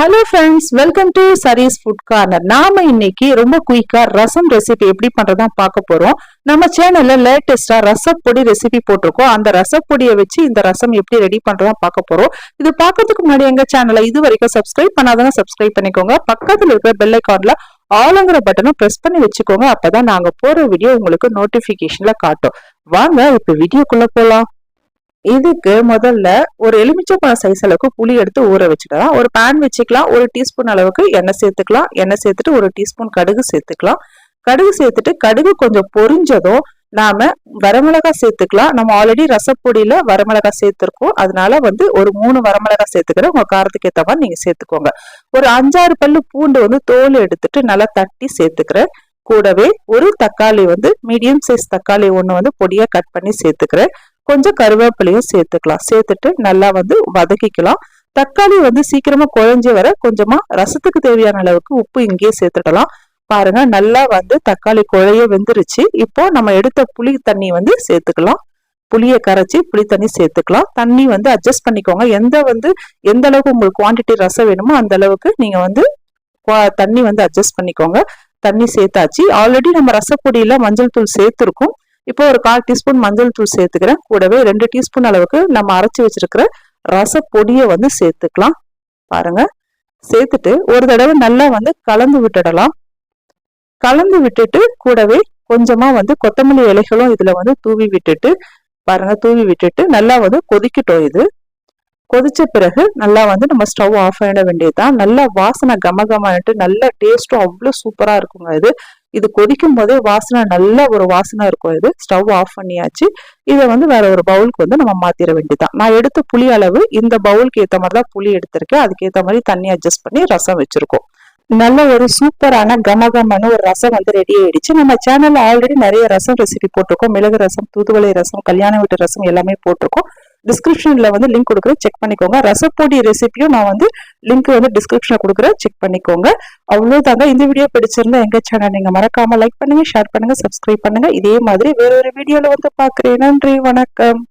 Hello friends welcome to சரீஸ் food corner நாம இன்னைக்கு ரொம்ப குயிக்கா ரசம் ரெசிபி எப்படி பண்றதா பார்க்க போறோம். நம்ம சேனல்ல லேட்டஸ்டா ரசப்பொடி ரெசிபி போட்டிருக்கோம். அந்த ரசப்பொடியை வச்சு இந்த ரசம் எப்படி ரெடி பண்றதா பார்க்க போறோம். இது பார்க்கறதுக்கு முன்னாடி எங்க சேனலை இது வரைக்கும் சப்ஸ்கிரைப் பண்ணாதவங்க சப்ஸ்கிரைப் பண்ணிக்கோங்க. பக்கத்துல இருக்கிற பெல் ஐக்கான்ல ஆளுங்கிற பட்டனை ப்ரெஸ் பண்ணி வச்சுக்கோங்க. அப்பதான் நாங்க போற வீடியோ உங்களுக்கு நோட்டிபிகேஷன்ல காட்டும். வாங்க இப்ப வீடியோக்குள்ள போலாம். இதுக்கு முதல்ல ஒரு எலுமிச்சப்பழம் சைஸ் அளவுக்கு புளி எடுத்து ஊற வச்சுக்கலாம். ஒரு பேன் வச்சுக்கலாம். ஒரு டீஸ்பூன் அளவுக்கு எண்ணெய் சேர்த்துக்கலாம். எண்ணெய் சேர்த்துட்டு ஒரு டீஸ்பூன் கடுகு சேர்த்துக்கலாம். கடுகு சேர்த்துட்டு கடுகு கொஞ்சம் பொரிஞ்சதும் நாம வரமிளகாய் சேர்த்துக்கலாம். நம்ம ஆல்ரெடி ரசப்பொடியில வரமிளகாய் சேர்த்துருக்கோம். அதனால வந்து ஒரு மூணு வரமிளகாய் சேர்த்துக்கிற உங்க காரத்துக்கு ஏற்ற மாதிரி நீங்க சேர்த்துக்கோங்க. ஒரு அஞ்சாறு பல்லு பூண்டு வந்து தோல் எடுத்துட்டு நல்லா தட்டி சேர்த்துக்கிறேன். கூடவே ஒரு தக்காளி வந்து மீடியம் சைஸ் தக்காளி ஒன்று வந்து பொடியா கட் பண்ணி சேர்த்துக்கிறேன். கொஞ்சம் கருவேப்பிலையும் சேர்த்துக்கலாம். சேர்த்துட்டு நல்லா வந்து வதக்கிக்கலாம். தக்காளி வந்து சீக்கிரமா குழஞ்சி வர கொஞ்சமா ரசத்துக்கு தேவையான அளவுக்கு உப்பு இங்கேயே சேர்த்துடலாம் பாருங்க நல்லா வந்து தக்காளி குழைய வெந்துருச்சு. இப்போ நம்ம எடுத்த புளி தண்ணி வந்து சேர்த்துக்கலாம். புளியை கரைச்சி புளி தண்ணி சேர்த்துக்கலாம். தண்ணி வந்து அட்ஜஸ்ட் பண்ணிக்கோங்க. எந்த வந்து எந்த அளவுக்கு உங்களுக்கு குவான்டிட்டி ரசம் வேணுமோ அந்த அளவுக்கு நீங்க வந்து தண்ணி வந்து அட்ஜஸ்ட் பண்ணிக்கோங்க. தண்ணி சேர்த்தாச்சு. ஆல்ரெடி நம்ம ரசப்பொடியில மஞ்சள் தூள் சேர்த்துருக்கோம். இப்போ ஒரு கால் டீஸ்பூன் மஞ்சள் தூள் சேர்த்துக்கிறேன். கூடவே ரெண்டு டீஸ்பூன் அளவுக்கு நம்ம அரைச்சி வச்சிருக்கிற ரசப்பொடியை வந்து சேர்த்துக்கலாம். பாருங்க. சேர்த்துட்டு ஒரு தடவை நல்லா வந்து கலந்து விட்டுடலாம். கலந்து விட்டுட்டு கூடவே கொஞ்சமா வந்து கொத்தமல்லி இலைகளும் இதுல வந்து தூவி விட்டுட்டு பாருங்க தூவி விட்டுட்டு நல்லா வந்து கொதிக்கட்டும் இது. கொதிச்ச பிறகு நல்லா வந்து நம்ம ஸ்டவ் ஆஃப் பண்ணிட வேண்டியதுதான். நல்லா வாசனை கம கமன்ட்டு நல்ல டேஸ்ட்டும் அவ்வளோ சூப்பராக இருக்குங்க இது. இது கொதிக்கும் போதே வாசனை நல்ல ஒரு வாசனை இருக்கும் இது. ஸ்டவ் ஆஃப் பண்ணியாச்சு. இதை வந்து வேற ஒரு பவுலுக்கு வந்து நம்ம மாத்திர வேண்டியதான் நான் எடுத்த புளி அளவு இந்த பவுலுக்கு ஏற்ற மாதிரி தான் புளி எடுத்திருக்கேன். அதுக்கேற்ற மாதிரி தண்ணி அட்ஜஸ்ட் பண்ணி ரசம் வச்சிருக்கோம். நல்ல ஒரு சூப்பரான கமகமான ஒரு ரசம் வந்து ரெடி ஆயிடுச்சு. நம்ம சேனல்ல ஆல்ரெடி நிறைய ரசம் ரெசிபி போட்டிருக்கோம். மிளகு ரசம் தூதுவளை ரசம் கல்யாண வீட்டு ரசம் எல்லாமே போட்டிருக்கோம். டிஸ்கிரிப்ஷனில் வந்து லிங்க் கொடுக்குறேன். செக் பண்ணிக்கோங்க. ரசப்பொடி ரெசிபியும் நான் வந்து லிங்க் வந்து டிஸ்கிரிப்ஷனில் கொடுக்குறேன். செக் பண்ணிக்கோங்க. அவ்வளோதாங்க இந்த வீடியோ பிடிச்சிருந்தா எங்கள் சேனல் நீங்கள் மறக்காமல் லைக் பண்ணுங்கள் ஷேர் பண்ணுங்கள் சப்ஸ்கிரைப் பண்ணுங்க. இதே மாதிரி வேறொரு ஒரு வந்து பார்க்குறேன். நன்றி. வணக்கம்.